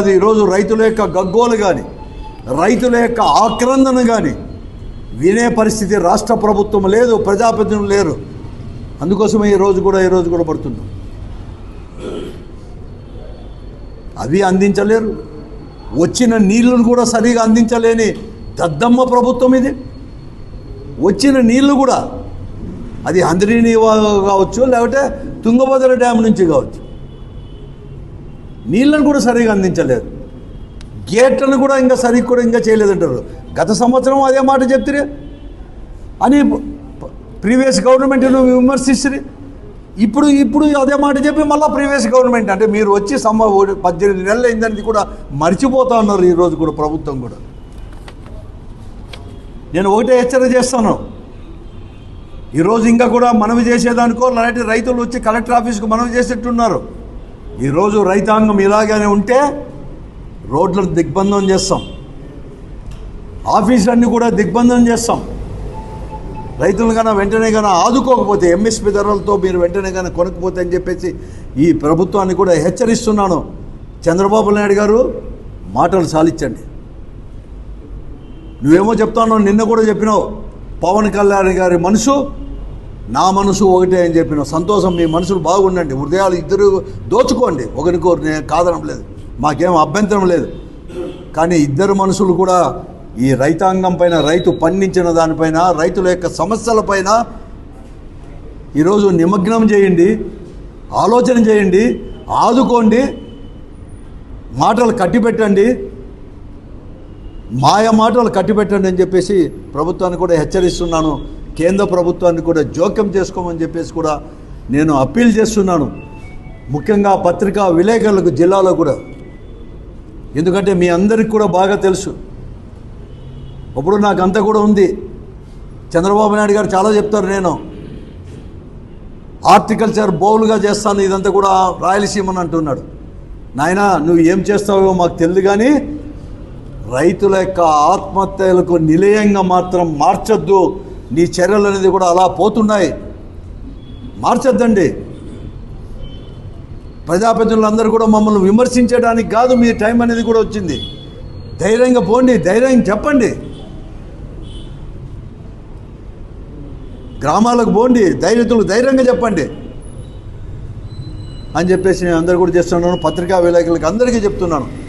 అది ఈరోజు రైతుల యొక్క గగ్గోలు కానీ రైతుల యొక్క ఆక్రందన కానీ వినే పరిస్థితి రాష్ట్ర ప్రభుత్వం లేదు ప్రజాప్రతినిధులు లేరు. అందుకోసమే ఈ రోజు కూడా ఈ రోజు కూడా పడుతున్నాం. అవి అందించలేరు. వచ్చిన నీళ్ళను కూడా సరిగా అందించలేని దద్దమ్మ ప్రభుత్వం ఇది. వచ్చిన నీళ్ళు కూడా అది అందరినీ కావచ్చు లేకపోతే తుంగభద్ర డ్యామ్ నుంచి కావచ్చు. నీళ్ళను కూడా సరిగా అందించలేదు. గేట్లను కూడా ఇంకా సరిగ్గా కూడా ఇంకా చేయలేదంటారు. గత సంవత్సరం అదే మాట చెప్తిరే. అని ప్రీవియస్ గవర్నమెంట్ను విమర్శిస్తుంది ఇప్పుడు ఇప్పుడు అదే మాట చెప్పి మళ్ళీ ప్రీవియస్ గవర్నమెంట్ అంటే మీరు వచ్చి సమ పద్దెనిమిది నెలలు అయిందని కూడా మర్చిపోతా ఉన్నారు ఈరోజు కూడా ప్రభుత్వం కూడా. నేను ఒకటే హెచ్చరిక చేస్తాను. ఈరోజు ఇంకా కూడా మనవి చేసేదానికో అలాంటి రైతులు వచ్చి కలెక్టర్ ఆఫీస్కు మనవి చేసేట్టున్నారు. ఈరోజు రైతాంగం ఇలాగానే ఉంటే రోడ్లను దిగ్బంధం చేస్తాం. ఆఫీసులన్నీ కూడా దిగ్బంధం చేస్తాం. రైతులను కన్నా వెంటనే కన్నా ఆదుకోకపోతే ఎంఎస్పి ధరలతో మీరు వెంటనే కన్నా కొనకపోతే అని చెప్పేసి ఈ ప్రభుత్వాన్ని కూడా హెచ్చరిస్తున్నాను. చంద్రబాబు నాయుడు గారు మాటలు సాలించండి నువ్వేమో చెప్తాను నిన్న కూడా చెప్పినావు. పవన్ కళ్యాణ్ గారి మనసు నా మనసు ఒకటే అని చెప్పిన సంతోషం మీ మనసులు బాగుండండి. హృదయాలు ఇద్దరు దోచుకోండి. ఒకరికొకరు నేను కాదనం లేదు. మాకేం అభ్యంతరం లేదు. కానీ ఇద్దరు మనసులు కూడా ఈ రైతాంగం పైన రైతు పండించిన దానిపైన రైతుల యొక్క సమస్యలపైన ఈరోజు నిమగ్నం చేయండి. ఆలోచన చేయండి. ఆదుకోండి. మాటలు కట్టిపెట్టండి. మాయ మాటలు కట్టిపెట్టండి అని చెప్పేసి ప్రభుత్వాన్ని కూడా హెచ్చరిస్తున్నాను. కేంద్ర ప్రభుత్వాన్ని కూడా జోక్యం చేసుకోమని చెప్పేసి కూడా నేను అప్పీల్ చేస్తున్నాను. ముఖ్యంగా పత్రికా విలేకరులకు జిల్లాలో కూడా. ఎందుకంటే మీ అందరికి కూడా బాగా తెలుసు. ఇప్పుడు నాకు అంతా కూడా ఉంది. చంద్రబాబు నాయుడు గారు చాలా చెప్తారు నేను. ఆర్టికల్చర్ బౌల్గా చేస్తాను ఇదంతా కూడా రాయలసీమని అంటున్నాడు. నాయన నువ్వు ఏం చేస్తావో మాకు తెలియదు కానీ రైతుల యొక్క ఆత్మహత్యలకు నిలయంగా మాత్రం మార్చొద్దు. నీ చర్యలు అనేది కూడా అలా పోతున్నాయి. మార్చొద్దండి. ప్రజాప్రతినిధులందరూ కూడా మమ్మల్ని విమర్శించడానికి కాదు మీ టైం అనేది కూడా వచ్చింది. ధైర్యంగా పోండి ధైర్యంగా చెప్పండి. గ్రామాలకు పోండి ధైర్యతులు ధైర్యంగా చెప్పండి. అని చెప్పేసి నేను అందరు కూడా చేస్తున్నాను పత్రికా విలేకరులకు అందరికీ చెప్తున్నాను.